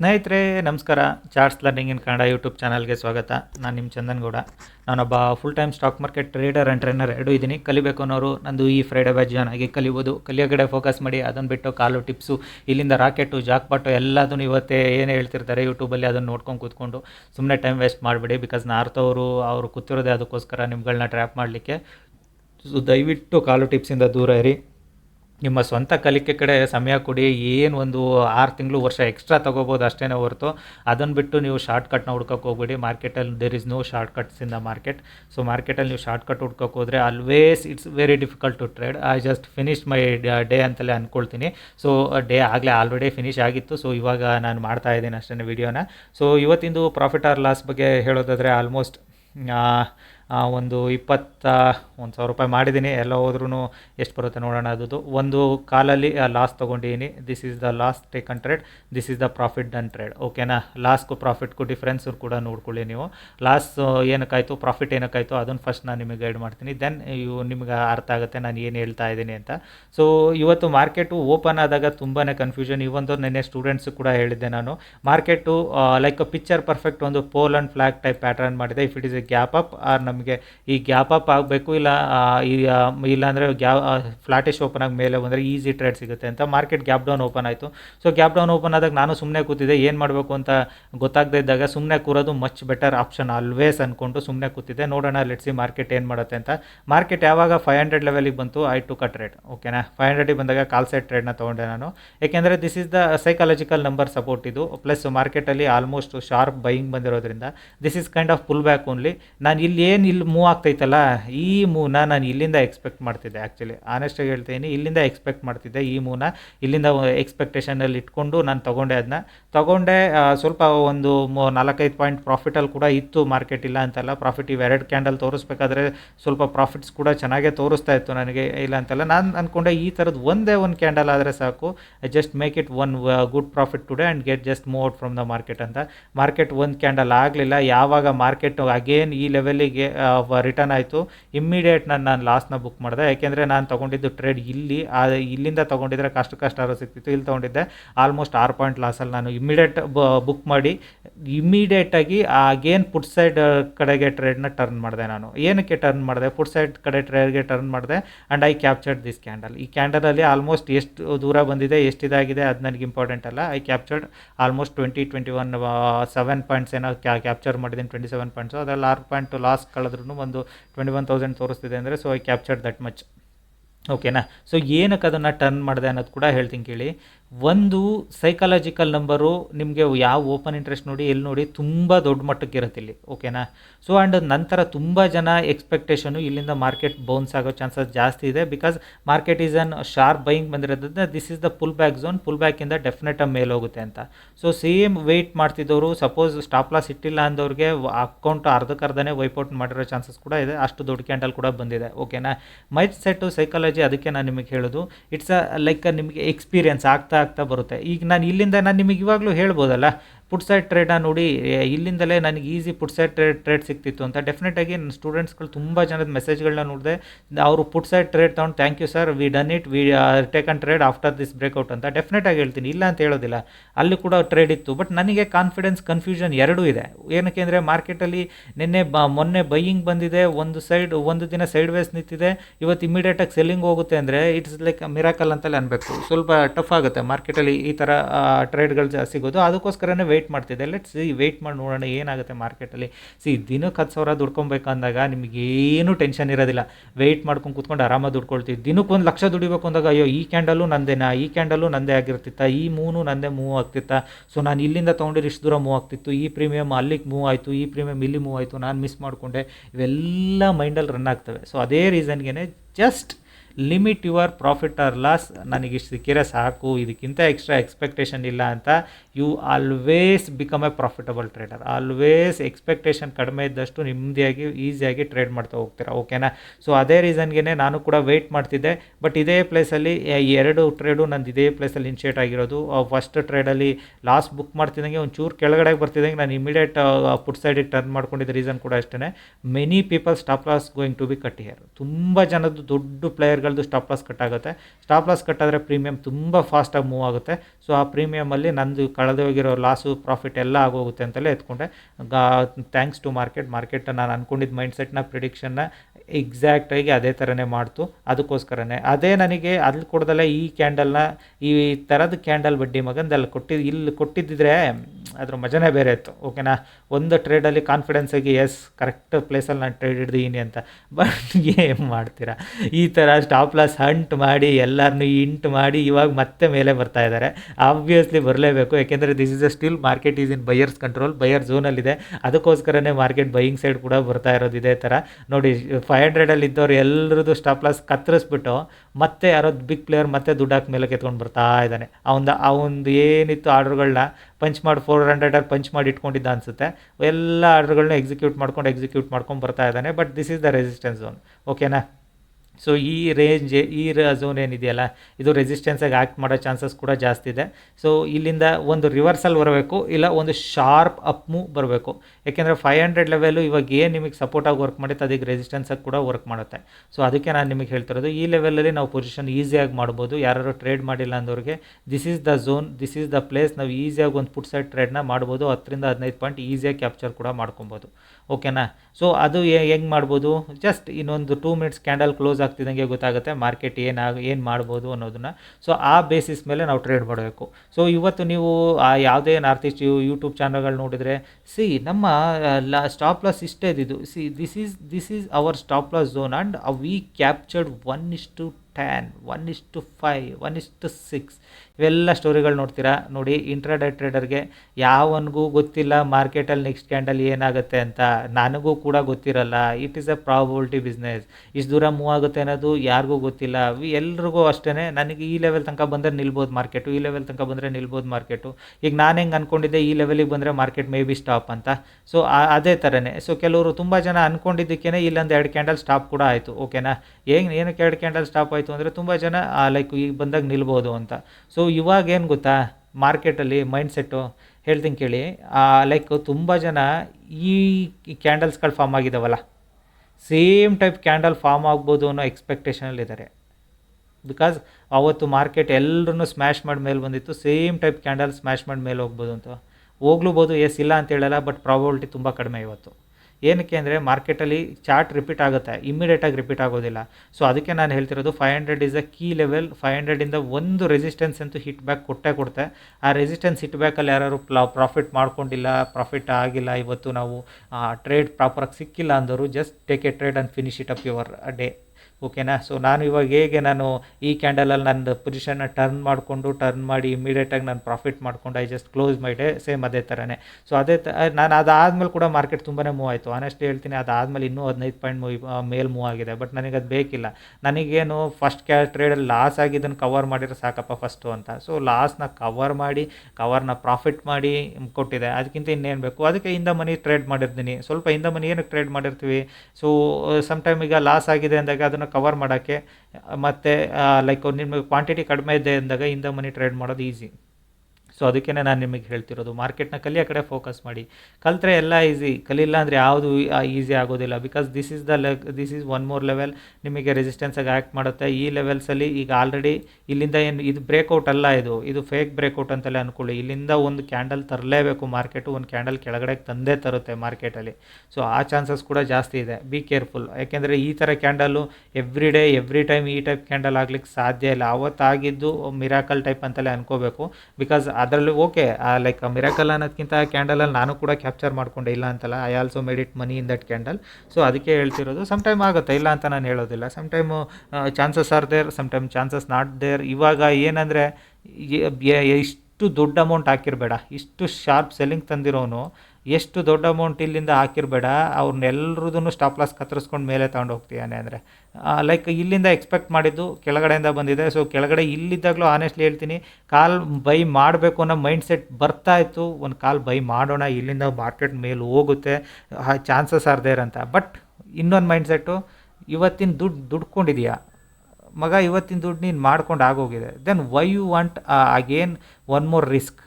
ಸ್ನೇಹಿತರೆ, ನಮಸ್ಕಾರ. Charts learning in Kannada YouTube ಚಾನಲ್ಗೆ ಸ್ವಾಗತ. ನಾನು ನಿಮ್ಮ ಚಂದನ್ ಗೌಡ ನಾನೊಬ್ಬ full time stock market trader and trainer ಎರಡು ಇದ್ದೀನಿ ಕಲಿಬೇಕು ಅನ್ನೋರು ನಂದು ಈ ಫ್ರೈಡೆ ಬ್ಯಾಚ್ ಜಾನ್ ಆಗಿ ಕಲಿಬೋದು. ಕಲಿಯೋ ಕಡೆ ಫೋಕಸ್ ಮಾಡಿ ಅದನ್ನು ಬಿಟ್ಟು ಕಾಲು ಟಿಪ್ಸು, ಇಲ್ಲಿಂದ ರಾಕೆಟು ಜಾಕ್ಪಾಟು ಎಲ್ಲದನ್ನು ಇವತ್ತೇ ಏನು ಹೇಳ್ತಿರ್ತಾರೆ ಯೂಟ್ಯೂಬಲ್ಲಿ ಅದನ್ನು ನೋಡ್ಕೊಂಡು ಕೂತ್ಕೊಂಡು. ಸುಮ್ಮನೆ ಟೈಮ್ ವೇಸ್ಟ್ ಮಾಡಿಬಿಡಿ ಬಿಕಾಸ್ ನಾರ್ತವರು ಅವರು ಕೂತಿರೋದೇ ಅದಕ್ಕೋಸ್ಕರ ನಿಮ್ಗಳನ್ನ ಟ್ರ್ಯಾಪ್ ಮಾಡಲಿಕ್ಕೆ. ಸೊ ದಯವಿಟ್ಟು ಕಾಲು ಟಿಪ್ಸಿಂದ ದೂರ ಇರಿ. ನಿಮ್ಮ ಸ್ವಂತ ಕಲಿಕೆ ಕಡೆ ಸಮಯ ಕೊಡಿ. ಏನು ಒಂದು ಆರು ತಿಂಗಳು ವರ್ಷ ಎಕ್ಸ್ಟ್ರಾ ತೊಗೋಬೋದು ಅಷ್ಟೇ ಹೊರತು. ಅದನ್ನು ಬಿಟ್ಟು ನೀವು ಶಾರ್ಟ್ ಕಟ್ನ ಹುಡ್ಕೋಕೆ ಹೋಗ್ಬೇಡಿ. ಮಾರ್ಕೆಟಲ್ಲಿ there is no short cuts in the market so ಮಾರ್ಕೆಟಲ್ಲಿ ನೀವು ಶಾರ್ಟ್ ಕಟ್ ಹುಡ್ಕೋಕೆ ಹೋದರೆ always it's very difficult to trade I just finish my day ಅಂತಲೇ ಅಂದ್ಕೊಳ್ತೀನಿ ಸೊ ಡೇ ಆಗಲೇ ಆಲ್ರೆಡಿ ಫಿನಿಶ್ ಆಗಿತ್ತು. ಸೊ ಇವಾಗ ನಾನು ಮಾಡ್ತಾ ಇದ್ದೀನಿ ಅಷ್ಟೇ ವಿಡಿಯೋನ ಸೊ ಇವತ್ತಿಂದು ಪ್ರಾಫಿಟ್ ಆರ್ ಲಾಸ್ ಬಗ್ಗೆ ಹೇಳೋದಾದರೆ ಆಲ್ಮೋಸ್ಟ್ ಒಂದು ಇಪ್ಪತ್ತ, ಒಂದು ಸಾವಿರ ರೂಪಾಯಿ ಮಾಡಿದ್ದೀನಿ. ಎಲ್ಲ ಹೋದ್ರೂ ಎಷ್ಟು ಬರುತ್ತೆ ನೋಡೋಣ ಅದು ಒಂದು ಕಾಲಲ್ಲಿ ಲಾಸ್ ತೊಗೊಂಡಿದ್ದೀನಿ. This is the loss on trade this is the profit done trade ಓಕೆನಾ ಲಾಸ್ಗೂ ಪ್ರಾಫಿಟ್ಗೂ ಡಿಫ್ರೆನ್ಸ್ ಕೂಡ ನೋಡ್ಕೊಳ್ಳಿ ನೀವು. ಲಾಸ್ ಏನಕ್ಕಾಯಿತು? ಪ್ರಾಫಿಟ್ ಏನಕ್ಕಾಯಿತು? ಅದನ್ನು ಫಸ್ಟ್ ನಾನು ನಿಮಗೆ ಗೈಡ್ ಮಾಡ್ತೀನಿ. ದೆನ್ ಇವು ನಿಮ್ಗೆ ಅರ್ಥ ಆಗುತ್ತೆ ನಾನು ಏನು ಹೇಳ್ತಾ ಇದ್ದೀನಿ ಅಂತ. ಸೊ ಇವತ್ತು ಮಾರ್ಕೆಟು ಓಪನ್ ಆದಾಗ ತುಂಬಾ ಕನ್ಫ್ಯೂಷನ್ ಇವೊಂದು ನೆನ್ನೆ ಸ್ಟೂಡೆಂಟ್ಸ್ ಕೂಡ ಹೇಳಿದ್ದೆ ನಾನು. ಮಾರ್ಕೆಟು ಲೈಕ್ ಪಿಕ್ಚರ್ ಪರ್ಫೆಕ್ಟ್ ಒಂದು pole and flag type pattern ಮಾಡಿದೆ if it is a gap up or ನಮಗೆ ಈ ಗ್ಯಾಪ್ ಅಪ್ ಆಗಬೇಕು ಇಲ್ಲ ಈ ಇಲ್ಲಾಂದರೆ ಗ್ಯಾ ಫ್ಲಾಟಿಶ್ ಓಪನ್ ಆಗಿ ಮೇಲೆ ಬಂದರೆ ಈಸಿ ಟ್ರೇಡ್ ಸಿಗುತ್ತೆ ಅಂತ ಮಾರ್ಕೆಟ್ ಗ್ಯಾಪ್ ಡೌನ್ ಓಪನ್ ಆಯಿತು. ಸೊ ಗ್ಯಾಪ್ ಡೌನ್ ಓಪನ್ ಆದಾಗ ನಾನು ಸುಮ್ಮನೆ ಕೂತಿದ್ದೆ, ಏನು ಮಾಡಬೇಕು ಅಂತ ಗೊತ್ತಾಗದೇ ಇದ್ದಾಗ ಸುಮ್ಮನೆ ಕೂರೋದು ಮಚ್ ಬೆಟರ್ ಆಪ್ಷನ್ ಆಲ್ವೇಸ್ ಅಂದ್ಕೊಂಡು ಸುಮ್ಮನೆ ಕೂತಿದ್ದೆ. ನೋಡೋಣ ಲೆಟ್ಸಿ ಮಾರ್ಕೆಟ್ ಏನು ಮಾಡುತ್ತೆ ಅಂತ. ಮಾರ್ಕೆಟ್ ಯಾವಾಗ ಫೈವ್ ಹಂಡ್ರೆಡ್ ಲೆವೆಲಿಗೆ ಬಂತು ಐ ಟು ಕಟ್ ರೇಟ್ ಓಕೆನಾ ಫೈವ್ ಹಂಡ್ರೆಡಿಗೆ ಬಂದಾಗ ಕಾಲ್ ಸೆಟ್ ಟ್ರೇಡ್ನ ತೊಗೊಂಡೆ ನಾನು. ಏಕೆಂದರೆ this is the psychological number support ಇದು. ಪ್ಲಸ್ ಮಾರ್ಕೆಟಲ್ಲಿ ಆಲ್ಮೋಸ್ಟ್ ಶಾರ್ಪ್ ಬೈಯಿಂಗ್ ಬಂದಿರೋದ್ರಿಂದ this is kind of pull back only ನಾನು ಇಲ್ಲಿ ಏನು ಇಲ್ಲಿ ಮೂವ್ ಆಗ್ತೈತಲ್ಲ, ಈ ಮೂವ್ನ ನಾನು ಇಲ್ಲಿಂದ ಎಕ್ಸ್ಪೆಕ್ಟ್ ಮಾಡ್ತಿದ್ದೆ ಆ್ಯಕ್ಚುಲಿ ಆನೆಸ್ಟಾಗಿ ಹೇಳ್ತೀನಿ, ಇಲ್ಲಿಂದ ಎಕ್ಸ್ಪೆಕ್ಟ್ ಮಾಡ್ತಿದ್ದೆ ಈ ಮೂವ್ನ ಇಲ್ಲಿಂದ ಎಕ್ಸ್ಪೆಕ್ಟೇಷನಲ್ಲಿ ಇಟ್ಕೊಂಡು ನಾನು ತೊಗೊಂಡೆ ಅದನ್ನ ತೊಗೊಂಡೆ ಸ್ವಲ್ಪ ಒಂದು ಮೂ- ನಾಲ್ಕೈದು ಪಾಯಿಂಟ್ ಪ್ರಾಫಿಟಲ್ಲಿ ಕೂಡ ಇತ್ತು ಮಾರ್ಕೆಟ್ ಇಲ್ಲ ಅಂತಲ್ಲ. ಪ್ರಾಫಿಟ್ ಇವೆರಡು ಕ್ಯಾಂಡಲ್ ತೋರಿಸ್ಬೇಕಾದ್ರೆ ಸ್ವಲ್ಪ ಪ್ರಾಫಿಟ್ಸ್ ಕೂಡ ಚೆನ್ನಾಗೇ ತೋರಿಸ್ತಾ ಇತ್ತು ನನಗೆ, ಇಲ್ಲ ಅಂತಲ್ಲ. ನಾನು ಅಂದ್ಕೊಂಡೆ ಈ ಥರದ್ದು ಒಂದೇ ಒಂದು ಕ್ಯಾಂಡಲ್ ಆದರೆ ಸಾಕು. Just make it one good profit today and get just move out from the market ಅಂತ. ಮಾರ್ಕೆಟ್ ಒಂದು ಕ್ಯಾಂಡಲ್ ಆಗಲಿಲ್ಲ. ಯಾವಾಗ ಮಾರ್ಕೆಟ್ ಅಗೇನ್ ಈ ಲೆವೆಲಿಗೆ ರಿಟರ್ನ್ ಆಯಿತು. ಇಮ್ಮಿಡಿಯೇಟ್ ನಾನು ನಾನು ಲಾಸ್ನ ಬುಕ್ ಮಾಡಿದೆ. ಯಾಕೆಂದರೆ ನಾನು ತೊಗೊಂಡಿದ್ದು ಟ್ರೇಡ್ ಇಲ್ಲಿ ಇಲ್ಲಿಂದ ತೊಗೊಂಡಿದ್ರೆ ಕಷ್ಟ ಕಷ್ಟ ಸಿಕ್ತಿತ್ತು ಇಲ್ಲಿ ತೊಗೊಂಡಿದ್ದೆ ಆಲ್ಮೋಸ್ಟ್ ಆರು ಪಾಯಿಂಟ್ ಲಾಸಲ್ಲಿ ನಾನು ಇಮ್ಮಿಡಿಯೇಟ್ ಬುಕ್ ಮಾಡಿ ಇಮ್ಮಿಡಿಯೇಟಾಗಿ ಅಗೇನ್ ಪುಟ್ ಸೈಡ್ ಕಡೆಗೆ ಟ್ರೇಡ್ನ ಟರ್ನ್ ಮಾಡಿದೆ ನಾನು. ಏನಕ್ಕೆ ಟರ್ನ್ ಮಾಡಿದೆ? ಪುಟ್ ಸೈಡ್ ಕಡೆ ಟ್ರೇಡ್ಗೆ ಟರ್ನ್ ಮಾಡಿದೆ and I captured this candle ಈ ಕ್ಯಾಂಡಲಲ್ಲಿ ಆಲ್ಮೋಸ್ಟ್ ಎಷ್ಟು ದೂರ ಬಂದಿದೆ, ಎಷ್ಟು ಇದಾಗಿದೆ ಅದು ನನಗೆ ಇಂಪಾರ್ಟೆಂಟ್ ಅಲ್ಲ. I captured almost twenty twenty one seven points ಏನೋ ಕ್ಯಾ ಕ್ಯಾಪ್ಚರ್ ಮಾಡಿದ್ದೀನಿ ಟ್ವೆಂಟಿ ಸೆವೆನ್ ಪಾಯಿಂಟ್ಸು ಅದರಲ್ಲಿ ಆರು ಪಾಯಿಂಟ್ ಲಾಸ್ ಕಳೆದ್ರೂ ಒಂದು ಟ್ವೆಂಟಿ ಒನ್ ತೌಸಂಡ್ ತೋರಿಸ್ತಿದೆ ಅಂದರೆ so I captured that much ಓಕೆನಾ ಸೊ ಏನಕ್ಕೆ ಅದನ್ನು ಟರ್ನ್ ಮಾಡಿದೆ ಅನ್ನೋದು ಕೂಡ ಹೇಳ್ತೀನಿ ಕೇಳಿ. ಒಂದು ಸೈಕಾಲಜಿಕಲ್ ನಂಬರು ನಿಮಗೆ ಯಾವ ಓಪನ್ ಇಂಟ್ರೆಸ್ಟ್ ನೋಡಿ ಎಲ್ಲಿ ನೋಡಿ ತುಂಬ ದೊಡ್ಡ ಮಟ್ಟಕ್ಕೆ ಇರುತ್ತೆ ಇಲ್ಲಿ ಓಕೆನಾ ಸೊ ಆ್ಯಂಡ್ ನಂತರ ತುಂಬ ಜನ ಎಕ್ಸ್ಪೆಕ್ಟೇಷನು ಇಲ್ಲಿಂದ ಮಾರ್ಕೆಟ್ ಬೌನ್ಸ್ ಆಗೋ ಚಾನ್ಸಸ್ ಜಾಸ್ತಿ ಇದೆ because market is on sharp buying ಬಂದಿರೋದ್ರಿಂದ this is the pull back zone pull ಬ್ಯಾಕಿಂದ definite ಮೇಲೆ ಹೋಗುತ್ತೆ ಅಂತ. ಸೊ ಸೇಮ್ ವೆಯ್ಟ್ ಮಾಡ್ತಿದ್ದವರು ಸಪೋಸ್ ಸ್ಟಾಪ್ ಲಾಸ್ ಇಟ್ಟಿಲ್ಲ ಅಂದವ್ರಿಗೆ ಅಕೌಂಟ್ ಅರ್ಧಕ್ಕರ್ಧನೇ ವೈಪೌಟ್ ಮಾಡಿರೋ ಚಾನ್ಸಸ್ ಕೂಡ ಇದೆ, ಅಷ್ಟು ದೊಡ್ಡ ಕ್ಯಾಂಡಲ್ ಕೂಡ ಬಂದಿದೆ ಓಕೆನಾ ಮೈಂಡ್ ಸೆಟ್ಟು ಸೈಕಾಲಜಿ ಅದಕ್ಕೆ ನಾನು ನಿಮಗೆ ಹೇಳೋದು ಇಟ್ಸ್ ಲೈಕ್ ನಿಮಗೆ ಎಕ್ಸ್ಪೀರಿಯನ್ಸ್ ಆಗ್ತಾ ಆಗ್ತಾ ಬರುತ್ತೆ. ಈಗ ನಾನು ಇಲ್ಲಿಂದ ನಾನು ನಿಮಗೆ ಇವಾಗಲೂ ಹೇಳ್ಬೋದಲ್ಲ? ಪುಟ್ ಸೈಡ್ ಟ್ರೇಡ ನೋಡಿ ಇಲ್ಲಿಂದಲೇ ನನಗೆ easy put side trade trade ಸಿಕ್ತಿತ್ತು ಅಂತ. ಡೆಫಿನೆಟಾಗಿ ನನ್ನ ಸ್ಟೂಡೆಂಟ್ಸ್ಗಳು ತುಂಬ ಜನದ ಮೆಸೇಜ್ಗಳನ್ನ ನೋಡಿದೆ, ಅವರು ಪುಟ್ ಸೈಡ್ ಟ್ರೇಡ್ ತೊಗೊಂಡು thank you sir we done it we taken trade after this breakout ಅಂತ. ಡೆಫಿನೆಟಾಗಿ ಹೇಳ್ತೀನಿ. ಇಲ್ಲ ಅಂತ ಹೇಳೋದಿಲ್ಲ. ಅಲ್ಲಿ ಕೂಡ ಟ್ರೇಡ್ ಇತ್ತು. ಬಟ್ ನನಗೆ ಕಾನ್ಫಿಡೆನ್ಸ್ ಕನ್ಫ್ಯೂಷನ್ ಎರಡೂ ಇದೆ. ಏನಕ್ಕೆ ಅಂದರೆ ಮಾರ್ಕೆಟಲ್ಲಿ ನಿನ್ನೆ ಬ, ಮೊನ್ನೆ ಬೈಯಿಂಗ್ ಬಂದಿದೆ, ಒಂದು ಸೈಡ್ ಒಂದು ದಿನ ಸೈಡ್ ವೇಸ್ ನಿಂತಿದೆ. ಇವತ್ತು ಇಮಿಡಿಯೇಟಾಗಿ ಸೆಲ್ಲಿಂಗ್ ಹೋಗುತ್ತೆ ಅಂದರೆ ಇಟ್ಸ್ ಲೈಕ್ ಮಿರಾಕಲ್ ಅಂತಲೇ ಅನ್ಬೇಕು. ಸ್ವಲ್ಪ ಟಫ್ ಆಗುತ್ತೆ. ಮಾರ್ಕೆಟಲ್ಲಿ ಈ ಥರ ಟ್ರೇಡ್ಗಳು ಸಿಗೋದು. ಅದಕ್ಕೋಸ್ಕರನೇ ವೆಯ್ಟ್ ಮಾಡ್ತಿದ್ದೆ. ಲೆಟ್ಸ್ ಸಿ ವೆಯ್ಟ್ ಮಾಡಿ ನೋಡೋಣ ಏನಾಗುತ್ತೆ ಮಾರ್ಕೆಟಲ್ಲಿ ಸಿ ದಿನಕ್ಕೆ ಹತ್ತು ಸಾವಿರ ದುಡ್ಕೊಬೇಕಂದಾಗ ನಿಮಗೆ ಏನು ಟೆನ್ಷನ್ ಇರೋದಿಲ್ಲ. ವೆಯ್ಟ್ ಮಾಡ್ಕೊಂಡು ಕೂತ್ಕೊಂಡು ಆರಾಮಾಗಿ ದುಡ್ಕೊಳ್ತೀವಿ. ದಿನಕ್ಕೆ ಒಂದು ಲಕ್ಷ ದುಡಿಬೇಕು ಅಂದಾಗ, ಅಯ್ಯೋ, ಈ ಕ್ಯಾಂಡಲು ನಂದೇನಾ? ಈ ಕ್ಯಾಂಡಲು ನಂದೇ ಆಗಿರ್ತಿತ್ತ? ಈ ಮೂನು ನಂದೇ ಮೂವ್ ಆಗ್ತಿತ್ತ? ಸೊ ನಾನು ಇಲ್ಲಿಂದ ತೊಗೊಂಡಿದ್ದು ಇಷ್ಟು ದೂರ ಮೂವ್ ಆಗ್ತಿತ್ತು. ಈ ಪ್ರೀಮಿಯಮ್ ಅಲ್ಲಿಗೆ ಮೂವ್ ಆಯಿತು. ಈ ಪ್ರೀಮಿಯಂ ಇಲ್ಲಿ ಮೂವ್ ಆಯಿತು. ನಾನು ಮಿಸ್ ಮಾಡಿಕೊಂಡೆ. ಇವೆಲ್ಲ ಮೈಂಡಲ್ಲಿ ರನ್ ಆಗ್ತವೆ. ಸೊ ಅದೇ ರೀಸನ್ಗೆ just limit your profit or loss ನನಗಿಷ್ಟು ಸಿಕ್ಕಿರೆ ಸಾಕು, ಇದಕ್ಕಿಂತ ಎಕ್ಸ್ಟ್ರಾ ಎಕ್ಸ್ಪೆಕ್ಟೇಷನ್ ಇಲ್ಲ ಅಂತ. You always become a profitable trader always expectation ಕಡಿಮೆ ಇದ್ದಷ್ಟು ನೆಮ್ಮದಿಯಾಗಿ ಈಸಿಯಾಗಿ ಟ್ರೇಡ್ ಮಾಡ್ತಾ ಹೋಗ್ತೀರಾ? ಓಕೆನಾ ಸೊ ಅದೇ ರೀಸನ್ಗೆ ನಾನು ಕೂಡ ವೆಯ್ಟ್ ಮಾಡ್ತಿದ್ದೆ. ಬಟ್ ಇದೇ ಪ್ಲೇಸಲ್ಲಿ ಎರಡು ಟ್ರೇಡು ನಂದು ಇದೇ ಪ್ಲೇಸಲ್ಲಿ ಇನ್ಶಿಯೇಟ್ ಆಗಿರೋದು. ಫಸ್ಟ್ ಟ್ರೇಡಲ್ಲಿ ಲಾಸ್ ಬುಕ್ ಮಾಡ್ತಿದ್ದಂಗೆ ಒಂಚೂರು ಚೂರು ಕೆಳಗಡೆ ಬರ್ತಿದ್ದಂಗೆ ನಾನು ಇಮಿಡಿಯೇಟ್ ಪುಟ್ ಸೈಡಿಗೆ ಟರ್ನ್ ಮಾಡ್ಕೊಂಡಿದ್ದ ರೀಸನ್ ಕೂಡ ಅಷ್ಟೇ many people stop loss going to be cut here ತುಂಬ ಜನದ್ದು ದೊಡ್ಡ ಪ್ಲೇಯರ್ಗಳು ಶೇರ್ಗಳದ್ದು ಸ್ಟಾಪ್ ಲಾಸ್ ಕಟ್ ಆಗುತ್ತೆ ಸ್ಟಾಪ್ ಲಾಸ್ ಕಟ್ ಆದರೆ ಪ್ರೀಮಿಯಮ್ ತುಂಬ ಫಾಸ್ಟಾಗಿ ಮೂವ್ ಆಗುತ್ತೆ. ಸೊ ಆ ಪ್ರೀಮಿಯಮಲ್ಲಿ ನಂದು ಕಳೆದು ಹೋಗಿರೋ ಲಾಸು ಪ್ರಾಫಿಟ್ ಎಲ್ಲ ಆಗೋಗುತ್ತೆ ಅಂತಲೇ ಎತ್ಕೊಂಡೆ. ಥ್ಯಾಂಕ್ಸ್ ಟು ಮಾರ್ಕೆಟ್ ಮಾರ್ಕೆಟ್ ನಾನು ಅಂದ್ಕೊಂಡಿದ್ದ ಮೈಂಡ್ಸೆಟ್ನ ಪ್ರಿಡಿಕ್ಷನ್ನ ಎಕ್ಸಾಕ್ಟಾಗಿ ಅದೇ ಥರನೇ ಮಾಡ್ತು. ಅದಕ್ಕೋಸ್ಕರನೇ. ಅದೇ ನನಗೆ ಅಲ್ಲಿ ಕೊಡ್ದಲ್ಲ ಈ ಕ್ಯಾಂಡಲ್ನ ಈ ಥರದ ಕ್ಯಾಂಡಲ್ ಬಡ್ಡಿ ಮಗಂದಲ್ಲಿ ಕೊಟ್ಟಿದ್ದು ಇಲ್ಲಿ ಕೊಟ್ಟಿದ್ದಿದ್ರೆ ಅದ್ರ ಮಜನೇ ಬೇರೆ ಇತ್ತು. ಓಕೆನಾ ಒಂದು ಟ್ರೇಡಲ್ಲಿ ಕಾನ್ಫಿಡೆನ್ಸಾಗಿ ಎಸ್ ಕರೆಕ್ಟ್ ಪ್ಲೇಸಲ್ಲಿ ನಾನು ಟ್ರೇಡ್ ಹಿಡ್ದೀನಿ ಅಂತ. ಬಟ್ ಏನು ಮಾಡ್ತೀರಾ? ಈ ಥರ ಸ್ಟಾಪ್ ಲಾಸ್ ಹಂಟ್ ಮಾಡಿ ಎಲ್ಲರನ್ನೂ ಇಂಟ್ ಮಾಡಿ, ಇವಾಗ ಮತ್ತೆ ಮೇಲೆ ಬರ್ತಾ ಇದ್ದಾರೆ ಆಬ್ವಿಯಸ್ಲಿ ಬರಲೇಬೇಕು, ಯಾಕೆಂದರೆ this is a still market is in buyers control buyer ಝೋನಲ್ಲಿದೆ ಅದಕ್ಕೋಸ್ಕರನೇ ಮಾರ್ಕೆಟ್ ಬೈಯಿಂಗ್ ಸೈಡ್ ಕೂಡ ಬರ್ತಾ ಇರೋದು ಇದೇ ಥರ ನೋಡಿ ಫೈವ್ ಹಂಡ್ರೆಡಲ್ಲಿ ಇದ್ದವ್ರು ಎಲ್ಲರದ್ದು ಸ್ಟಾಪ್ ಲಾಸ್ ಕತ್ತರಿಸ್ಬಿಟ್ಟು ಮತ್ತೆ ಯಾರೋ ಬಿಗ್ ಪ್ಲೇಯರ್ ಮತ್ತೆ ದುಡ್ಡು ಹಾಕಿ ಮೇಲೆ ಕೆತ್ಕೊಂಡು ಬರ್ತಾ ಇದ್ದಾನೆ. ಅವನ ಅವನದು ಏನಿತ್ತು ಆರ್ಡ್ರ್ಗಳನ್ನ ಪಂಚ್ ಮಾಡಿ ಫೋರ್ ಹಂಡ್ರೆಡಲ್ಲಿ ಪಂಚ್ ಮಾಡಿ ಇಟ್ಕೊಂಡಿದ್ದ ಅನಿಸುತ್ತೆ. ಎಲ್ಲ ಆರ್ಡ್ರ್ಗಳನ್ನ ಎಕ್ಸಿಕ್ಯೂಟ್ ಮಾಡ್ಕೊಂಡು ಎಕ್ಸಿಕ್ಯೂಟ್ ಮಾಡ್ಕೊಂಡು ಬರ್ತಾ ಇದ್ದಾನೆ. But this is the resistance zone ಓಕೆನಾ ಸೊ ಈ ರೇಂಜ್ ಈ ಝೋನ್ ಏನಿದೆಯಲ್ಲ, ಇದು ರೆಸಿಸ್ಟೆನ್ಸಾಗಿ ಆ್ಯಕ್ಟ್ ಮಾಡೋ ಚಾನ್ಸಸ್ ಕೂಡ ಜಾಸ್ತಿ ಇದೆ. ಸೊ ಇಲ್ಲಿಂದ ಒಂದು ರಿವರ್ಸಲ್ ಬರಬೇಕು, ಇಲ್ಲ ಒಂದು ಶಾರ್ಪ್ ಅಪ್ ಮೂವ್ ಬರಬೇಕು. ಯಾಕೆಂದರೆ ಫೈವ್ ಹಂಡ್ರೆಡ್ ಲೆವೆಲು ಇವಾಗ ಏನು ನಿಮಗೆ ಸಪೋರ್ಟಾಗಿ ವರ್ಕ್ ಮಾಡುತ್ತೆ ಅದಕ್ಕೆ ರೆಸಿಸ್ಟೆನ್ಸಾಗಿ ಕೂಡ ವರ್ಕ್ ಮಾಡುತ್ತೆ. ಸೊ ಅದಕ್ಕೆ ನಾನು ನಿಮಗೆ ಹೇಳ್ತಿರೋದು, ಈ ಲೆವೆಲಲ್ಲಿ ನಾವು ಪೊಸಿಷನ್ ಈಸಿಯಾಗಿ ಮಾಡ್ಬೋದು. ಯಾರು ಟ್ರೇಡ್ ಮಾಡಿಲ್ಲ ಅಂದವ್ರಿಗೆ this is the zone this is the place ನಾವು ಈಸಿಯಾಗಿ ಒಂದು ಪುಟ್ ಸೈಡ್ ಟ್ರೇಡ್ನ ಮಾಡ್ಬೋದು. ಹತ್ತರಿಂದ ಹದಿನೈದು ಪಾಯಿಂಟ್ ಈಸಿಯಾಗಿ ಕ್ಯಾಪ್ಚರ್ ಕೂಡ ಮಾಡ್ಕೊಬೋದು. ಓಕೆನಾ ಸೊ ಅದು ಹೆಂಗೆ ಮಾಡ್ಬೋದು? ಜಸ್ಟ್ ಇನ್ನೊಂದು ಟೂ ಮಿನಿಟ್ಸ್ ಕ್ಯಾಂಡಲ್ ಕ್ಲೋಸ್ ಆಗ್ತಿದ್ದಂಗೆ ಗೊತ್ತಾಗುತ್ತೆ, ಮಾರ್ಕೆಟ್ ಏನಾಗ ಏನು ಮಾಡ್ಬೋದು ಅನ್ನೋದನ್ನು. ಸೊ ಆ ಬೇಸಿಸ್ ಮೇಲೆ ನಾವು ಟ್ರೇಡ್ ಮಾಡಬೇಕು. ಸೊ ಇವತ್ತು ನೀವು, ಆ ಯಾವುದೇ ನಾರ್ತ್ ಈಸ್ಟ್ ಯೂಟ್ಯೂಬ್ ಚಾನಲ್ಗಳು ನೋಡಿದರೆ ಸಿ ನಮ್ಮ ಲಾ ಸ್ಟಾಪ್ ಲಾಸ್ ಇಷ್ಟೇ ಇದ್ದಿದ್ದು see this is this is our stop loss zone and we captured one ಇಷ್ಟು ಟೆನ್ ಒನ್ ಇಷ್ಟು ಫೈವ್ ಒನ್ ಇಷ್ಟು ಸಿಕ್ಸ್ ಇವೆಲ್ಲ ಸ್ಟೋರಿಗಳು ನೋಡ್ತೀರಾ? ನೋಡಿ ಇಂಟ್ರಾಡೇ ಟ್ರೇಡರ್ಗೆ ಯಾವನಿಗೂ ಗೊತ್ತಿಲ್ಲ, ಮಾರ್ಕೆಟಲ್ಲಿ ನೆಕ್ಸ್ಟ್ ಕ್ಯಾಂಡಲ್ ಏನಾಗುತ್ತೆ ಅಂತ ನನಗೂ ಕೂಡ ಗೊತ್ತಿರಲ್ಲ. It is a probability business ಇಷ್ಟು ದೂರ ಮೂವ್ ಆಗುತ್ತೆ ಅನ್ನೋದು ಯಾರಿಗೂ ಗೊತ್ತಿಲ್ಲ. ಎಲ್ರಿಗೂ ಅಷ್ಟೇ ನನಗೆ ಈ ಲೆವೆಲ್ ತನಕ ಬಂದರೆ ನಿಲ್ಬೋದು ಮಾರ್ಕೆಟು ಈ ಲೆವೆಲ್ ತನಕ ಬಂದರೆ ನಿಲ್ಬೋದು ಮಾರ್ಕೆಟು ಈಗ ನಾನು ಹೆಂಗೆ ಅಂದ್ಕೊಂಡಿದ್ದೆ ಈ ಲೆವೆಲಿಗೆ ಬಂದರೆ ಮಾರ್ಕೆಟ್ ಮೇ ಬಿ ಸ್ಟಾಪ್ ಅಂತ. ಸೊ ಅದೇ ಥರನೇ ಸೊ ಕೆಲವರು ತುಂಬ ಜನ ಅಂದ್ಕೊಂಡಿದ್ದಕ್ಕೇ ಇಲ್ಲೊಂದು ಎರಡು ಕ್ಯಾಂಡಲ್ ಸ್ಟಾಪ್ ಕೂಡ ಆಯಿತು. ಓಕೆನಾ ಏನು, ಏನಕ್ಕೆ ಎರಡು ಕ್ಯಾಂಡಲ್ ಸ್ಟಾಪ್ ಆಯಿತು ಅಂದರೆ ತುಂಬ ಜನ ಲೈಕ್ ಈಗ ಬಂದಾಗ ನಿಲ್ಬೋದು ಅಂತ. ಸೊ ಇವಾಗ ಏನು ಗೊತ್ತಾ? ಮಾರ್ಕೆಟಲ್ಲಿ ಮೈಂಡ್ಸೆಟ್ಟು ಹೇಳ್ತೀನಿ ಕೇಳಿ. ಲೈಕ್ ತುಂಬ ಜನ ಈ ಕ್ಯಾಂಡಲ್ಸ್ಗಳು ಫಾರ್ಮ್ ಆಗಿದ್ದಾವಲ್ಲ ಸೇಮ್ ಟೈಪ್ ಕ್ಯಾಂಡಲ್ ಫಾರ್ಮ್ ಆಗ್ಬೋದು ಅನ್ನೋ ಎಕ್ಸ್ಪೆಕ್ಟೇಷನಲ್ಲಿದ್ದಾರೆ ಬಿಕಾಸ್ ಅವತ್ತು ಮಾರ್ಕೆಟ್ ಎಲ್ಲರೂ ಸ್ಮ್ಯಾಶ್ ಮಾಡಿ ಮೇಲೆ ಬಂದಿತ್ತು. ಸೇಮ್ ಟೈಪ್ ಕ್ಯಾಂಡಲ್ ಸ್ಮ್ಯಾಶ್ ಮಾಡಿ ಮೇಲೆ ಹೋಗ್ಬೋದು ಅಂತ. ಹೋಗ್ಲೂಬೋದು ಎಸ್ ಇಲ್ಲ ಅಂತ ಹೇಳಲ್ಲ ಬಟ್ ಪ್ರಾಬಬಿಲಿಟಿ ತುಂಬ ಕಡಿಮೆ ಇವತ್ತು. ಏನಕ್ಕೆ ಅಂದರೆ ಮಾರ್ಕೆಟಲ್ಲಿ ಚಾರ್ಟ್ ರಿಪೀಟ್ ಆಗುತ್ತೆ ಇಮ್ಮಿಡಿಯೇಟಾಗಿ ರಿಪೀಟ್ ಆಗೋದಿಲ್ಲ. ಸೊ ಅದಕ್ಕೆ ನಾನು ಹೇಳ್ತಿರೋದು five hundred is a key level five ಹಂಡ್ರೆಡಿಂದ ಒಂದು ರೆಸಿಸ್ಟೆನ್ಸ್ ಅಂತೂ ಹಿಟ್ ಬ್ಯಾಕ್ ಕೊಟ್ಟೇ ಕೊಡುತ್ತೆ ಆ ರೆಸಿಸ್ಟೆನ್ಸ್ ಹಿಟ್ ಬ್ಯಾಕಲ್ಲಿ ಯಾರು ಪ್ಲಾ ಪ್ರಾಫಿಟ್ ಮಾಡ್ಕೊಂಡಿಲ್ಲ ಪ್ರಾಫಿಟ್ ಆಗಿಲ್ಲ, ಇವತ್ತು ನಾವು ಟ್ರೇಡ್ ಪ್ರಾಪರಾಗಿ ಸಿಕ್ಕಿಲ್ಲ ಅಂದರು just take a trade and finish it up your day ಓಕೆನಾ? ಸೊ ನಾನು ಇವಾಗ ಹೇಗೆ ನಾನು ಈ ಕ್ಯಾಂಡಲಲ್ಲಿ ನಂದು ಪೊಸಿಷನ್ನ ಟರ್ನ್ ಮಾಡಿಕೊಂಡು ಟರ್ನ್ ಮಾಡಿ ಇಮಿಡಿಯೇಟಾಗಿ ನಾನು ಪ್ರಾಫಿಟ್ ಮಾಡ್ಕೊಂಡು I just close my day same ಅದೇ ಥರನೇ ಸೊ ಅದೇ ತ, ನಾನು ಅದಾದಮೇಲೆ ಕೂಡ ಮಾರ್ಕೆಟ್ ತುಂಬಾ ಮೂವ್ ಆಯಿತು. ಆನೆಸ್ಟ್ ಹೇಳ್ತೀನಿ, ಅದಾದಮೇಲೆ ಇನ್ನೂ ಹದಿನೈದು ಪಾಯಿಂಟ್ ಮೂವ್ ಮೇಲ್ ಮೂವ್ ಆಗಿದೆ. ಬಟ್ ನನಗೆ ಅದು ಬೇಕಿಲ್ಲ. ನನಗೇನು ಫಸ್ಟ್ ಕ್ಯಾ ಟ್ರೇಡಲ್ಲಿ ಲಾಸ್ ಆಗಿದ್ದನ್ನು ಕವರ್ ಮಾಡಿದ್ರೆ ಸಾಕಪ್ಪ ಫಸ್ಟು ಅಂತ. ಸೊ ಲಾಸ್ನ ಕವರ್ ಮಾಡಿ ಕವರ್ನ ಪ್ರಾಫಿಟ್ ಮಾಡಿ ಕೊಟ್ಟಿದೆ. ಅದಕ್ಕಿಂತ ಇನ್ನೇನು ಬೇಕು? ಅದಕ್ಕೆ ಇಂದ ಮನಿ ಟ್ರೇಡ್ ಮಾಡಿರ್ತೀನಿ. ಸ್ವಲ್ಪ ಇಂದ ಮನಿ ಏನಕ್ಕೆ ಟ್ರೇಡ್ ಮಾಡಿರ್ತೀವಿ? ಸೊ ಸಮ್ ಟೈಮ್ ಈಗ ಲಾಸ್ ಆಗಿದೆ ಅಂದಾಗ ಅದನ್ನು ಕವರ್ ಮಾಡೋಕ್ಕೆ ಮತ್ತು ಲೈಕ್ ನಿಮಗೆ ಕ್ವಾಂಟಿಟಿ ಕಡಿಮೆ ಇದೆ ಅಂದಾಗ ಇಂದ ಮನಿ ಟ್ರೇಡ್ ಮಾಡೋದು ಈಸಿ ಸೊ ಅದಕ್ಕೇ ನಾನು ನಿಮಗೆ ಹೇಳ್ತಿರೋದು ಮಾರ್ಕೆಟ್ನ ಕಲಿಯೋ ಕಡೆ ಫೋಕಸ್ ಮಾಡಿ. ಕಲಿತ್ರೆ ಎಲ್ಲ ಈಸಿ ಕಲಿಲ್ಲ ಅಂದರೆ ಯಾವುದು ಈಸಿ ಆಗೋದಿಲ್ಲ. Because this is the leg this is one more level ನಿಮಗೆ ರೆಸಿಸ್ಟೆನ್ಸಾಗಿ ಆ್ಯಕ್ಟ್ ಮಾಡುತ್ತೆ. ಈ ಲೆವೆಲ್ಸಲ್ಲಿ ಈಗ ಆಲ್ರೆಡಿ ಇಲ್ಲಿಂದ ಏನು, ಇದು ಬ್ರೇಕೌಟ್ ಅಲ್ಲ ಇದು. ಇದು ಫೇಕ್ ಬ್ರೇಕೌಟ್ ಅಂತಲೇ ಅಂದ್ಕೊಳ್ಳಿ ಇಲ್ಲಿಂದ ಒಂದು ಕ್ಯಾಂಡಲ್ ತರಲೇಬೇಕು ಮಾರ್ಕೆಟು ಒಂದು ಕ್ಯಾಂಡಲ್ ಕೆಳಗಡೆ ತಂದೇ ತರುತ್ತೆ ಮಾರ್ಕೆಟಲ್ಲಿ ಸೊ ಆ ಚಾನ್ಸಸ್ ಕೂಡ ಜಾಸ್ತಿ ಇದೆ. ಬಿ ಕೇರ್ಫುಲ್ ಯಾಕೆಂದರೆ ಈ ಥರ candle every day every time ಈ ಟೈಪ್ ಕ್ಯಾಂಡಲ್ ಆಗ್ಲಿಕ್ಕೆ ಸಾಧ್ಯ ಇಲ್ಲ. ಅವತ್ತಾಗಿದ್ದು ಮಿರಾಕಲ್ ಟೈಪ್ ಅಂತಲೇ ಅನ್ಕೋಬೇಕು. ಬಿಕಾಸ್ ಅದರಲ್ಲಿ ಓಕೆ ಲೈಕ್ ಮಿರಾಕಲ್ ಅನ್ನೋದಕ್ಕಿಂತ ಕ್ಯಾಂಡಲಲ್ಲಿ ನಾನು ಕೂಡ ಕ್ಯಾಪ್ಚರ್ ಮಾಡಿಕೊಂಡೆ, ಇಲ್ಲ ಅಂತಲ್ಲ I also made it money in that candle so ಅದಕ್ಕೆ ಹೇಳ್ತಿರೋದು ಸಮ್ ಟೈಮ್ ಆಗುತ್ತೆ, ಇಲ್ಲ ಅಂತ ನಾನು ಹೇಳೋದಿಲ್ಲ. Some time chances are there some time chances not there ಇವಾಗ ಏನಂದರೆ ಇಷ್ಟು ದೊಡ್ಡ ಅಮೌಂಟ್ ಹಾಕಿರಬೇಡ, ಇಷ್ಟು ಶಾರ್ಪ್ ಸೆಲ್ಲಿಂಗ್ ತಂದಿರೋನು ಎಷ್ಟು ದೊಡ್ಡ ಅಮೌಂಟ್ ಇಲ್ಲಿಂದ ಹಾಕಿರಬೇಡ ಅವ್ರನ್ನೆಲ್ಲರದೂ ಸ್ಟಾಪ್ ಲಾಸ್ ಕತ್ತರಿಸ್ಕೊಂಡು ಮೇಲೆ ತಗೊಂಡು ಹೋಗ್ತೀಯಾನೆ ಅಂದರೆ. ಲೈಕ್ ಇಲ್ಲಿಂದ ಎಕ್ಸ್ಪೆಕ್ಟ್ ಮಾಡಿದ್ದು ಕೆಳಗಡೆಯಿಂದ ಬಂದಿದೆ. ಸೊ ಕೆಳಗಡೆ ಇಲ್ಲಿದ್ದಾಗಲೂ ಆನೆಸ್ಟ್ಲಿ ಹೇಳ್ತೀನಿ, ಕಾಲ್ ಬೈ ಮಾಡಬೇಕು ಅನ್ನೋ ಮೈಂಡ್ ಸೆಟ್ ಬರ್ತಾ ಇತ್ತು. ಒಂದು ಕಾಲ್ ಬೈ ಮಾಡೋಣ, ಇಲ್ಲಿಂದ ಮಾರ್ಕೆಟ್ ಮೇಲೆ ಹೋಗುತ್ತೆ ಚಾನ್ಸಸ್ ಅರ್ದೇ ಇರಂತ ಬಟ್ ಇನ್ನೊಂದು ಮೈಂಡ್ ಸೆಟ್ಟು ಇವತ್ತಿನ ದುಡ್ಡು ದುಡ್ಕೊಂಡಿದೆಯಾ? ಮಗ, ಇವತ್ತಿನ ದುಡ್ಡು ನೀನು ಮಾಡ್ಕೊಂಡು ಆಗೋಗಿದೆ. Then why you want again one more risk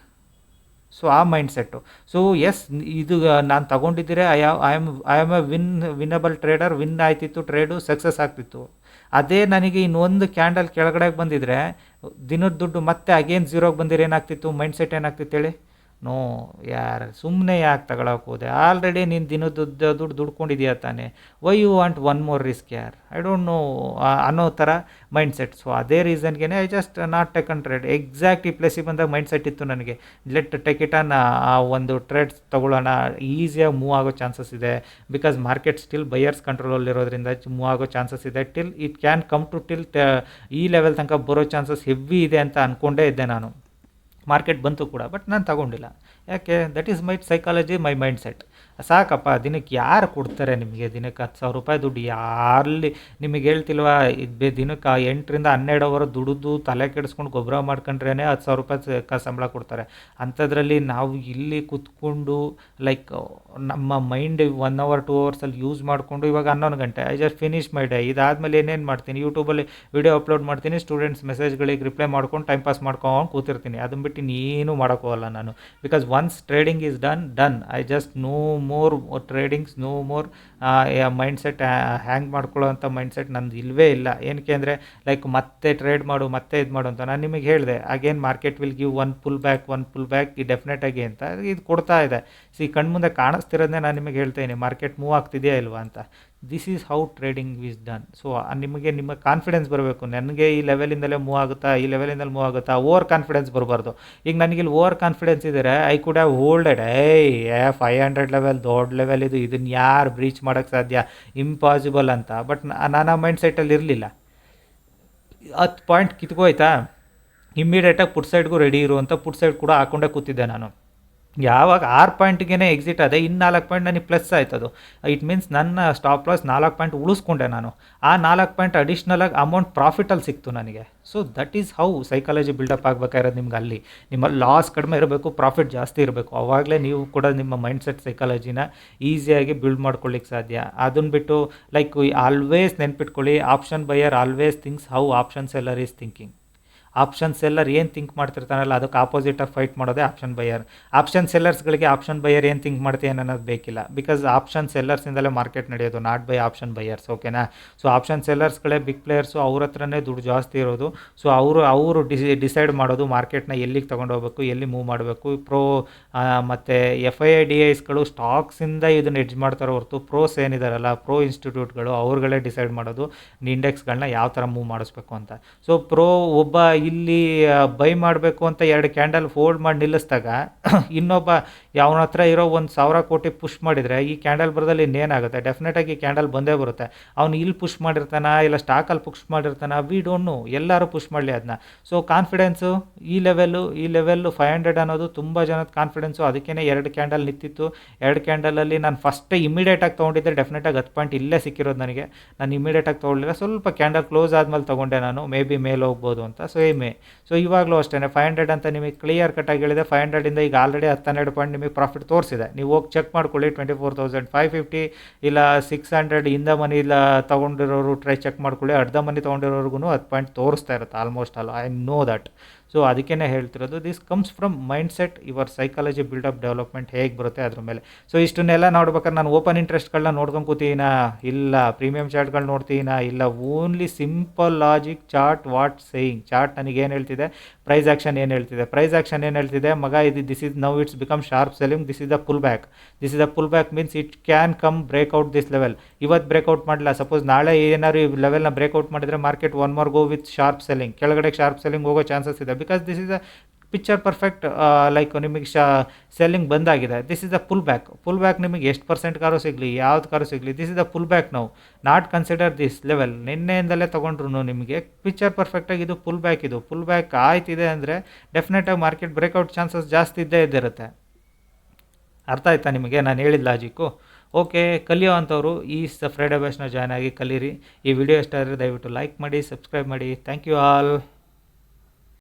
so ಆ ಮೈಂಡ್ ಸೆಟ್ಟು ಸೊ ಎಸ್ ಇದು ನಾನು ತಗೊಂಡಿದ್ದರೆ I I am I am a win winnable trader win ಆಯ್ತಿತ್ತು trade success ಆಗ್ತಿತ್ತು. ಅದೇ ನನಗೆ ಇನ್ನೊಂದು ಕ್ಯಾಂಡಲ್ ಕೆಳಗಡೆಗೆ ಬಂದಿದ್ರೆ, ದಿನದ ದುಡ್ಡು ಮತ್ತೆ ಅಗೇನ್ ಝೀರೋಗೆ ಬಂದಿರೋ ಏನಾಗ್ತಿತ್ತು? ಮೈಂಡ್ಸೆಟ್ ಏನಾಗ್ತಿತ್ತು ಹೇಳಿ? ನೋ, ಯಾರು ಸುಮ್ಮನೆ ಯಾಕೆ ತಗೊಳಕ್ಕೆ ಹೋದೆ? ಆಲ್ರೆಡಿ ನೀನು ದಿನದ ದುಡ್ಡು ದುಡ್ಡು ದುಡ್ಕೊಂಡಿದ್ಯಾ ತಾನೆ. Why you want one more risk ಯಾರ್? ಐ ಡೋಂಟ್ ನೋ ಅನ್ನೋ ಥರ ಮೈಂಡ್ಸೆಟ್ ಸೊ ಅದೇ ರೀಸನ್ಗೆ I just not taken trade exact ಈ ಪ್ಲೇಸಿಗೆ ಬಂದಾಗ ಮೈಂಡ್ ಸೆಟ್ ಇತ್ತು ನನಗೆ. ಲೆಟ್ ಟೆಕ್ ಇಟ್ ಆನ್ ಆ ಒಂದು ಟ್ರೇಡ್ಸ್ ತೊಗೊಳ್ಳೋಣ. ಈಸಿಯಾಗಿ ಮೂವ್ ಆಗೋ ಚಾನ್ಸಸ್ ಇದೆ. ಬಿಕಾಸ್ ಮಾರ್ಕೆಟ್ ಸ್ಟಿಲ್ ಬಯರ್ಸ್ ಕಂಟ್ರೋಲಲ್ಲಿರೋದ್ರಿಂದ ಮೂವ್ ಆಗೋ ಚಾನ್ಸಸ್ ಇದೆ. Till it can come to till ಈ ಲೆವೆಲ್ ತನಕ ಬರೋ ಚಾನ್ಸಸ್ ಹೆವಿ ಇದೆ ಅಂತ ಅಂದ್ಕೊಂಡೇ ಇದ್ದೆ ನಾನು. ಮಾರ್ಕೆಟ್ ಬಂತು ಕೂಡ ಬಟ್ ನಾನು ತಗೊಂಡಿಲ್ಲ. ಯಾಕೆ? That is my psychology my mind set ಸಾಕಪ್ಪ, ದಿನಕ್ಕೆ ಯಾರು ಕೊಡ್ತಾರೆ ನಿಮಗೆ? ದಿನಕ್ಕೆ ಹತ್ತು ಸಾವಿರ ರೂಪಾಯಿ ದುಡ್ಡು ಯಾರಲ್ಲಿ ನಿಮಗೆ ಹೇಳ್ತಿಲ್ವಾ, ಇದು ದಿನಕ್ಕೆ ಎಂಟರಿಂದ ಹನ್ನೆರಡು ಅವರ್ ದುಡಿದು ತಲೆ ಕೆಡಿಸ್ಕೊಂಡು ಗೊಬ್ಬರ ಮಾಡ್ಕೊಂಡ್ರೇ ಹತ್ತು ಸಾವಿರ ರೂಪಾಯಿ ಕ ಸಂಬಳ ಕೊಡ್ತಾರೆ. ಅಂಥದ್ರಲ್ಲಿ ನಾವು ಇಲ್ಲಿ ಕೂತ್ಕೊಂಡು ಲೈಕ್ ನಮ್ಮ ಮೈಂಡ್ ಒನ್ ಅವರ್ ಟೂ ಅವರ್ಸಲ್ಲಿ ಯೂಸ್ ಮಾಡಿಕೊಂಡು ಇವಾಗ ಹನ್ನೊಂದು ಗಂಟೆ I just finish my day ಇದಾದಮೇಲೆ ಏನೇನು ಮಾಡ್ತೀನಿ? ಯೂಟ್ಯೂಬಲ್ಲಿ ವಿಡಿಯೋ ಅಪ್ಲೋಡ್ ಮಾಡ್ತೀನಿ ಸ್ಟೂಡೆಂಟ್ಸ್ ಮೆಸೇಜ್ಗಳಿಗೆ ರಿಪ್ಲೈ ಮಾಡ್ಕೊಂಡು ಟೈಮ್ ಪಾಸ್ ಮಾಡ್ಕೊಂಡು ಕೂತಿರ್ತೀನಿ. ಅದನ್ನ ಬಿಟ್ಟು ಇನ್ನೇನು ಮಾಡೋಕ್ಕೋಗಲ್ಲ ನಾನು. Because once trading is done done I just no more tradings no more mind set hang ಮಾಡ್ಕೊಳ್ಳೋ ಅಂಥ ಮೈಂಡ್ ಸೆಟ್ ನಂದು ಇಲ್ಲವೇ ಇಲ್ಲ. ಏನಕ್ಕೆ ಅಂದರೆ ಲೈಕ್ ಮತ್ತೆ ಟ್ರೇಡ್ ಮಾಡು, ಮತ್ತೆ ಇದು ಮಾಡು ಅಂತ ನಾನು ನಿಮಗೆ ಹೇಳಿದೆ. Again market will give one pull back one pull back definite ಆಗಿ ಅಂತ ಇದು ಕೊಡ್ತಾ ಇದೆ. ಸಿ ಕಣ್ಮುಂದೆ ಕಾಣಿಸ್ತಿರೋದನ್ನೇ ನಾನು ನಿಮಗೆ ಹೇಳ್ತೇನೆ ಮಾರ್ಕೆಟ್ ಮೂವ್ ಆಗ್ತಿದೆಯಾ ಇಲ್ವಾ ಅಂತ. This is how trading was done so ನಿಮಗೆ ನಿಮ್ಮ ಕಾನ್ಫಿಡೆನ್ಸ್ ಬರಬೇಕು. ನನಗೆ ಈ ಲೆವೆಲಿಂದಲೇ ಮೂವ್ ಆಗುತ್ತಾ, ಈ ಲೆವೆಲಿಂದಲೇ ಮೂವ್ ಆಗುತ್ತಾ ಓವರ್ ಕಾನ್ಫಿಡೆನ್ಸ್ ಬರಬಾರ್ದು. ಈಗ ನನಗೆ ಇಲ್ಲಿ ಓವರ್ ಕಾನ್ಫಿಡೆನ್ಸ್ ಇದ್ದರೆ I could have holded a five hundred level ದೊಡ್ಡ ಲೆವೆಲ್ ಇದು ಇದನ್ನು ಯಾರು ಬ್ರೀಚ್ ಮಾಡೋಕ್ಕೆ ಸಾಧ್ಯ? ಇಂಪಾಸಿಬಲ್ ಅಂತ. ಬಟ್ ನಾನು ಆ ಮೈಂಡ್ ಸೆಟ್ಟಲ್ಲಿ ಇರಲಿಲ್ಲ. ಹತ್ತು ಪಾಯಿಂಟ್ ಕಿತ್ಕೋಯ್ತಾ? ಇಮ್ಮಿಡಿಯೇಟಾಗಿ ಪುಟ್ ಸೈಡ್ಗೂ ರೆಡಿ ಇರುವಂಥ ಪುಟ್ ಸೈಡ್ ಕೂಡ ಹಾಕೊಂಡೇ ಕೂತಿದ್ದೆ ನಾನು. ಯಾವಾಗ ಆರು ಪಾಯಿಂಟ್ಗೆ ಎಕ್ಸಿಟ್ ಆದರೆ ಇನ್ನು ನಾಲ್ಕು ಪಾಯಿಂಟ್ ನನಗೆ ಪ್ಲಸ್ ಆಯ್ತದು ಇಟ್ ಮೀನ್ಸ್ ನನ್ನ ಸ್ಟಾಪ್ ಲಾಸ್ ನಾಲ್ಕು ಪಾಯಿಂಟ್ ಉಳಿಸ್ಕೊಂಡೆ ನಾನು. ಆ ನಾಲ್ಕು ಪಾಯಿಂಟ್ ಅಡಿಷ್ನಲಾಗಿ ಅಮೌಂಟ್ ಪ್ರಾಫಿಟಲ್ಲಿ ಸಿಕ್ತು ನನಗೆ. So that is how psychology buildup ಆಗಬೇಕಾಗಿರೋದು ನಿಮ್ಗೆ ಅಲ್ಲಿ. ನಿಮ್ಮ ಲಾಸ್ ಕಡಿಮೆ ಇರಬೇಕು ಪ್ರಾಫಿಟ್ ಜಾಸ್ತಿ ಇರಬೇಕು. ಅವಾಗಲೇ ನೀವು ಕೂಡ ನಿಮ್ಮ ಮೈಂಡ್ ಸೆಟ್ ಸೈಕಾಲಜಿನ ಈಸಿಯಾಗಿ ಬಿಲ್ಡ್ ಮಾಡ್ಕೊಳ್ಳಿಕ್ಕೆ ಸಾಧ್ಯ. ಅದನ್ನು ಬಿಟ್ಟು ಲೈಕ್ ಆಲ್ವೇಸ್ ನೆನ್ಪಿಟ್ಕೊಳ್ಳಿ option buyer always things how option seller is thinking option seller ಏನು ಥಿಂಕ್ ಮಾಡ್ತಿರ್ತಾನಲ್ಲ, ಅದಕ್ಕೆ ಆಪೋಸಿಟಾಗಿ ಫೈಟ್ ಮಾಡೋದೇ ಆಪ್ಷನ್ ಬೈಯರ್ ಆಪ್ಷನ್ ಸೆಲ್ಲರ್ಸ್ಗಳಿಗೆ ಆಪ್ಷನ್ ಬೈಯರ್ ಏನು ಥಿಂಕ್ ಮಾಡ್ತೀಯನ್ ಅನ್ನೋದು ಬೇಕಿಲ್ಲ. ಬಿಕಾಸ್ ಆಪ್ಷನ್ ಸೆಲ್ಲರ್ಸಿಂದಲೇ ಮಾರ್ಕೆಟ್ ನಡೆಯೋದು ನಾಟ್ ಬೈ ಆಪ್ಷನ್ ಬೈಯರ್ಸ್ ಓಕೆನಾ ಸೊ ಆಪ್ಷನ್ ಸೆಲ್ಲರ್ಸ್ಗಳೇ ಬಿಗ್ ಪ್ಲೇಯರ್ಸು ಅವ್ರ ಹತ್ರನೇ ದುಡ್ಡು ಜಾಸ್ತಿ ಇರೋದು. ಸೊ ಅವರು ಅವರು ಡಿಸಿ ಡಿಸೈಡ್ ಮಾಡೋದು ಮಾರ್ಕೆಟ್ನ ಎಲ್ಲಿಗೆ ತೊಗೊಂಡು ಹೋಗ್ಬೇಕು, ಎಲ್ಲಿ ಮೂವ್ ಮಾಡಬೇಕು. ಪ್ರೋ ಮತ್ತು ಎಫ್ ಐ ಐ ಡಿ ಐಸ್ಗಳು ಸ್ಟಾಕ್ಸಿಂದ ಇದನ್ನು ಎಡ್ಜ್ ಮಾಡ್ತಾರೋ ಹೊರತು ಪ್ರೋಸ್ ಏನಿದಾರಲ್ಲ ಪ್ರೋ ಇನ್ಸ್ಟಿಟ್ಯೂಟ್ಗಳು ಅವ್ರುಗಳೇ ಡಿಸೈಡ್ ಮಾಡೋದು ಇಂಡೆಕ್ಸ್ಗಳನ್ನ ಯಾವ ಥರ ಮೂವ್ ಮಾಡಿಸ್ಬೇಕು ಅಂತ. ಸೊ ಪ್ರೋ ಒಬ್ಬ ಇಲ್ಲಿ ಬೈ ಮಾಡಬೇಕು ಅಂತ ಎರಡು ಕ್ಯಾಂಡಲ್ ಫೋಲ್ಡ್ ಮಾಡಿ ನಿಲ್ಲಿಸಿದಾಗ ಇನ್ನೊಬ್ಬ ಯಾವನ ಹತ್ರ ಇರೋ ಒಂದು ಸಾವಿರ ಕೋಟಿ ಪುಷ್ ಮಾಡಿದರೆ ಈ ಕ್ಯಾಂಡಲ್ ಬರೋದಲ್ಲಿ ಇನ್ನೇನಾಗುತ್ತೆ ಡೆಫಿನೆಟಾಗಿ ಕ್ಯಾಂಡಲ್ ಬಂದೇ ಬರುತ್ತೆ. ಅವ್ನು ಇಲ್ಲಿ ಪುಷ್ ಮಾಡಿರ್ತಾನ? ಇಲ್ಲ ಸ್ಟಾಕಲ್ಲಿ ಪುಷ್ ಮಾಡಿರ್ತಾನ? ವಿ ಡೋಂಟ್ ನೋ ಎಲ್ಲರೂ ಪುಷ್ ಮಾಡಲಿ ಅದನ್ನ ಸೊ ಕಾನ್ಫಿಡೆನ್ಸು ಈ ಲೆವೆಲ್ಲು ಈ ಲೆವೆಲ್ಲು ಫೈವ್ ಹಂಡ್ರೆಡ್ ಅನ್ನೋದು ತುಂಬ ಜನದ ಕಾನ್ಫಿಡೆನ್ಸು ಅದಕ್ಕೇ ಎರಡು ಕ್ಯಾಂಡಲ್ ನಿಂತಿತ್ತು. ಎರಡು ಕ್ಯಾಂಡಲಲ್ಲಿ ನಾನು ಫಸ್ಟೇ ಇಮಿಡಿಯೇಟಾಗಿ ತೊಗೊಂಡಿದ್ದೆ. ಡೆಫಿನೆಟಾಗಿ ಹತ್ತು ಪಾಯಿಂಟ್ ಇಲ್ಲೇ ಸಿಕ್ಕಿರೋದು ನನಗೆ. ನಾನು ಇಮಿಡಿಯೇಟಾಗಿ ತೊಗೊಳ್ಳಿಲ್ಲ ಸ್ವಲ್ಪ ಕ್ಯಾಂಡಲ್ ಕ್ಲೋಸ್ ಆದಮೇಲೆ ತೊಗೊಂಡೆ ನಾನು. ಮೇ ಬಿ ಮೇಲೆ ಹೋಗ್ಬೋದು ಅಂತ. ಸೊ ಮೇ ಸೊ ಇವಾಗಲೂ ಅಷ್ಟೇ ಫೈವ್ ಹಂಡ್ರೆಡ್ ಅಂತ ನಿಮಗೆ ಕ್ಲಿಯರ್ ಕಟ್ಟಾಗಿ ಹೇಳಿದೆ ಫೈವ್ ಹಂಡ್ರೆಡಿಂದ ಈಗ ಆಲ್ರೆಡಿ ಹತ್ತು ಹನ್ನೆರಡು ಪಾಯಿಂಟ್ ನಿಮಗೆ ಪ್ರಾಫಿಟ್ ತೋರಿಸಿದೆ. ನೀವು ಹೋಗಿ ಚೆಕ್ ಮಾಡ್ಕೊಳ್ಳಿ twenty four thousand five fifty ಇಲ್ಲ ಸಿಕ್ಸ್ ಹಂಡ್ರೆಡ್ ಇಂದ ಮನಿ ಇಲ್ಲ ತೊಗೊಂಡಿರೋರು ಟ್ರೈ ಚೆಕ್ ಮಾಡ್ಕೊಳ್ಳಿ, ಅರ್ಧ ಮನಿ ತೊಗೊಂಡಿರೋರ್ಗು ಹತ್ತು ಪಾಯಿಂಟ್ ತೋರಿಸ್ತಾ ಇರುತ್ತೆ almost all I know that so ಅದಕ್ಕೇ ಹೇಳ್ತಿರೋದು this comes from mind set your psychology buildup development ಹೇಗೆ ಬರುತ್ತೆ ಅದ್ರ ಮೇಲೆ. ಸೊ ಇಷ್ಟನ್ನೆಲ್ಲ ನೋಡ್ಬೇಕಾದ್ರೆ ನಾನು ಓಪನ್ ಇಂಟ್ರೆಸ್ಟ್ಗಳನ್ನ ನೋಡ್ಕೊಂಡು ಕೂತೀನ? ಇಲ್ಲ ಪ್ರೀಮಿಯಂ ಚಾರ್ಟ್ಗಳು ನೋಡ್ತೀನ? ಇಲ್ಲ only simple logic chart what saying chart ನನಗೇನು ಹೇಳ್ತಿದೆ? ಪ್ರೈಸ್ ಆಕ್ಷನ್ ಏನು ಹೇಳ್ತಿದೆ? ಪ್ರೈಸ್ ಆಕ್ಷನ್ ಏನು ಹೇಳ್ತಿದೆ? ಮಗ, ಇದು this is now it's become sharp selling this is the pull back this is the pull back means it can come breakout this level ಇವತ್ತು breakout ಮಾಡಲ್ಲ suppose ನಾಳೆ ಏನಾದ್ರು ಈ ಲೆವೆಲ್ನ ಬ್ರೇಕ್ಔಟ್ ಮಾಡಿದರೆ market one more go with sharp selling ಕೆಳಗಡೆ sharp selling ಹೋಗೋ chances ಇದೆ. Because this is a picture perfect like ನಿಮಗೆ ಶಾ ಸೆಲ್ಲಿಂಗ್ ಬಂದಾಗಿದೆ. This is the full back full back ನಿಮಗೆ ಎಷ್ಟು ಪರ್ಸೆಂಟ್ ಕಾರು ಸಿಗಲಿ, ಯಾವ್ದು ಕಾರು ಸಿಗಲಿ this is the full back ನಾವು ನಾಟ್ ಕನ್ಸಿಡರ್ ದಿಸ್ ಲೆವೆಲ್ ನಿನ್ನೆಯಿಂದಲೇ ತೊಗೊಂಡ್ರು ನಿಮಗೆ ಪಿಕ್ಚರ್ ಪರ್ಫೆಕ್ಟಾಗಿ ಇದು ಫುಲ್ ಬ್ಯಾಕ್ ಇದು. ಫುಲ್ ಬ್ಯಾಕ್ ಆಯ್ತಿದೆ ಅಂದರೆ ಡೆಫಿನೆಟಾಗಿ ಮಾರ್ಕೆಟ್ ಬ್ರೇಕ್ಔಟ್ ಚಾನ್ಸಸ್ ಜಾಸ್ತಿ ಇದ್ದೇ ಇದ್ದಿರುತ್ತೆ. ಅರ್ಥ ಆಯ್ತಾ ನಿಮಗೆ? ನಾನು ಹೇಳಿದ ಲಾಜಿಕ್ಕು ಓಕೆ ಕಲಿಯೋ ಅಂಥವ್ರು ಈ ಫ್ರೈಡೆ ಬ್ಯಾಚ್ನ ಜಾಯ್ನ್ ಆಗಿ ಕಲೀರಿ. ಈ ವಿಡಿಯೋ ಇಷ್ಟ ಆದರೆ ದಯವಿಟ್ಟು ಲೈಕ್ ಮಾಡಿ ಸಬ್ಸ್ಕ್ರೈಬ್ ಮಾಡಿ. Thank you all